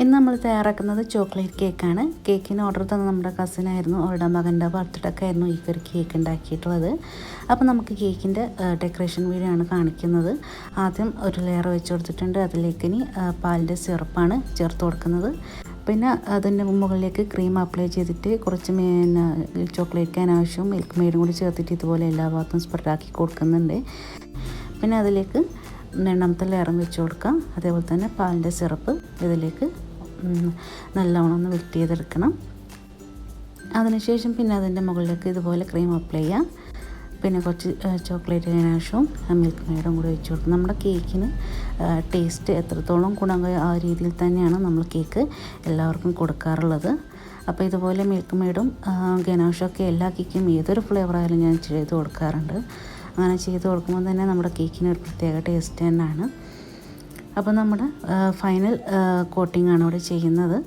ഇന്ന് നമ്മൾ തയ്യാറാക്കുന്നത് ചോക്ലേറ്റ് കേക്കാണ്. കേക്കിന് ഓർഡർ തന്ന നമ്മുടെ കസിനായിരുന്നു അവരുടെ മകന്റെ ബർത്ത്ഡേ ഒക്കെ ആയിരുന്നു ഈ ഒരു കേക്ക് ഉണ്ടാക്കിയിട്ടുള്ളത്. അപ്പോൾ നമുക്ക് കേക്കിന്റെ ഡെക്കറേഷൻ വീഡിയോ ആണ് കാണിക്കുന്നത്. ആദ്യം ഒരു ലെയർ വെച്ച് കൊടുത്തിട്ടുണ്ട്. അതിലേക്ക് ഇനി പാലിന്റെ സിറപ്പാണ് ചേർത്ത് കൊടുക്കുന്നത്. പിന്നെ അതിന്റെ മുകളിലേക്ക് ക്രീം അപ്ലൈ ചെയ്തിട്ട് കുറച്ച് പിന്നെ ചോക്ലേറ്റ് അനാവശ്യം മിൽക്ക് മെയ്ഡും കൂടി ചേർത്തിട്ട് ഇതുപോലെ എല്ലാ ഭാഗത്തും സ്പ്രെഡാക്കി കൊടുക്കുന്നുണ്ട്. പിന്നെ അതിലേക്ക് രണ്ടാമത്തെ ലെയറും വെച്ച് കൊടുക്കാം. അതേപോലെ തന്നെ പാലിന്റെ സിറപ്പ് ഇതിലേക്ക് നല്ലവണ്ണം ഒന്ന് വെറ്റ് ചെയ്തെടുക്കണം. അതിനുശേഷം പിന്നെ അതിന്റെ മുകളിലേക്ക് ഇതുപോലെ ക്രീം അപ്ലൈ ചെയ്യാം. പിന്നെ കുറച്ച് ചോക്ലേറ്റ് ഗനാഷും മിൽക്ക് മെയ്ഡും കൂടി വെച്ച് കൊടുക്കും. നമ്മുടെ കേക്കിന് ടേസ്റ്റ് എത്രത്തോളം ഗുണം ആ രീതിയിൽ തന്നെയാണ് നമ്മൾ കേക്ക് എല്ലാവർക്കും കൊടുക്കാറുള്ളത്. അപ്പോൾ ഇതുപോലെ മിൽക്ക് മെയ്ഡും ഒക്കെ എല്ലാ കേക്കും ഏതൊരു ഫ്ലേവർ ആയാലും ഞാൻ ചെയ്ത് കൊടുക്കാറുണ്ട്. അങ്ങനെ ചെയ്ത് കൊടുക്കുമ്പോൾ തന്നെ നമ്മുടെ കേക്കിന് ഒരു പ്രത്യേക ടേസ്റ്റ് തന്നെയാണ്. അപ്പോൾ നമ്മുടെ ഫൈനൽ കോട്ടിംഗ് ആണ് ഇവിടെ ചെയ്യുന്നത്.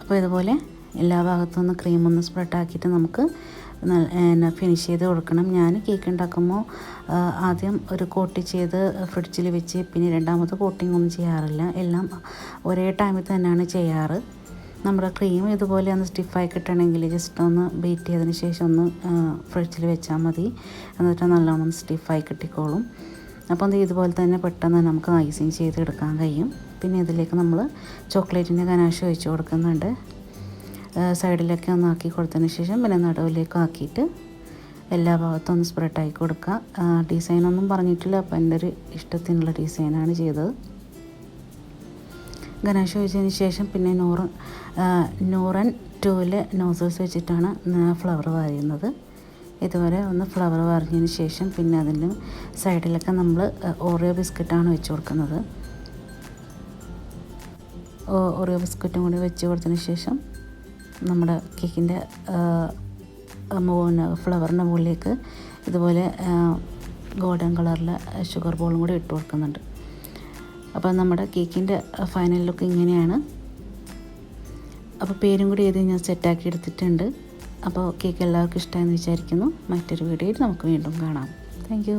അപ്പോൾ ഇതുപോലെ എല്ലാ ഭാഗത്തും ഒന്ന് സ്പ്രെഡ് ആക്കിയിട്ട് നമുക്ക് നല്ല ഫിനിഷ് ചെയ്ത് കൊടുക്കണം. ഞാൻ കേക്ക് ഉണ്ടാക്കുമ്പോൾ ആദ്യം ഒരു കോട്ടി ചെയ്ത് ഫ്രിഡ്ജിൽ വെച്ച് പിന്നെ രണ്ടാമത്തെ കോട്ടിംഗ് ഒന്നും ചെയ്യാറില്ല. എല്ലാം ഒരേ ടൈമിൽ തന്നെയാണ് ചെയ്യാറ്. നമ്മുടെ ക്രീം ഇതുപോലെ ഒന്ന് സ്റ്റിഫായി കിട്ടണമെങ്കിൽ ജസ്റ്റ് ഒന്ന് ബീറ്റ് ചെയ്തതിന് ശേഷം ഒന്ന് ഫ്രിഡ്ജിൽ വെച്ചാൽ മതി. എന്നിട്ട് നല്ലോണം സ്റ്റിഫായി കിട്ടിക്കോളും. അപ്പോൾ ഇത് ഇതുപോലെ തന്നെ പെട്ടെന്ന് നമുക്ക് ഐസിങ് ചെയ്തെടുക്കാൻ കഴിയും. പിന്നെ ഇതിലേക്ക് നമ്മൾ ചോക്ലേറ്റിന്റെ കനാശ ഒഴിച്ച് കൊടുക്കുന്നുണ്ട്. സൈഡിലൊക്കെ ഒന്ന് ആക്കി കൊടുത്തതിന് ശേഷം പിന്നെ നടുവിലേക്ക് ആക്കിയിട്ട് എല്ലാ ഭാഗത്തും ഒന്ന് സ്പ്രെഡായി കൊടുക്കുക. ഡിസൈനൊന്നും പറഞ്ഞിട്ടില്ല. അപ്പോൾ എന്റെ ഒരു ഇഷ്ടത്തിനുള്ള ഡിസൈനാണ് ചെയ്തത്. ഗണേശ വെച്ചതിന് ശേഷം പിന്നെ നൂറ് നൂറൻ ടൂൽ നോസൽസ് വെച്ചിട്ടാണ് ഫ്ലവർ വാരിയുന്നത്. ഇതുവരെ ഒന്ന് ഫ്ലവർ വാരിഞ്ഞതിന് ശേഷം പിന്നെ അതിന്റെ സൈഡിലൊക്കെ നമ്മൾ ഓറിയോ ബിസ്ക്കറ്റാണ് വെച്ച് കൊടുക്കുന്നത്. ഓറിയോ ബിസ്ക്കറ്റും കൂടി വെച്ച് കൊടുത്തതിന് ശേഷം നമ്മുടെ കേക്കിന്റെ ഫ്ലവറിന്റെ മുകളിലേക്ക് ഇതുപോലെ ഗോൾഡൻ കളറിലെ ഷുഗർ ബോളും കൂടി ഇട്ട് കൊടുക്കുന്നുണ്ട്. അപ്പോൾ നമ്മുടെ കേക്കിന്റെ ഫൈനൽ ലുക്ക് ഇങ്ങനെയാണ്. അപ്പോൾ പേരും കൂടി എഴുതി ഞാൻ സെറ്റാക്കി എടുത്തിട്ടുണ്ട്. അപ്പോൾ കേക്ക് എല്ലാവർക്കും ഇഷ്ടമായെന്ന് വിചാരിക്കുന്നു. മറ്റൊരു വീഡിയോയിൽ നമുക്ക് വീണ്ടും കാണാം. താങ്ക്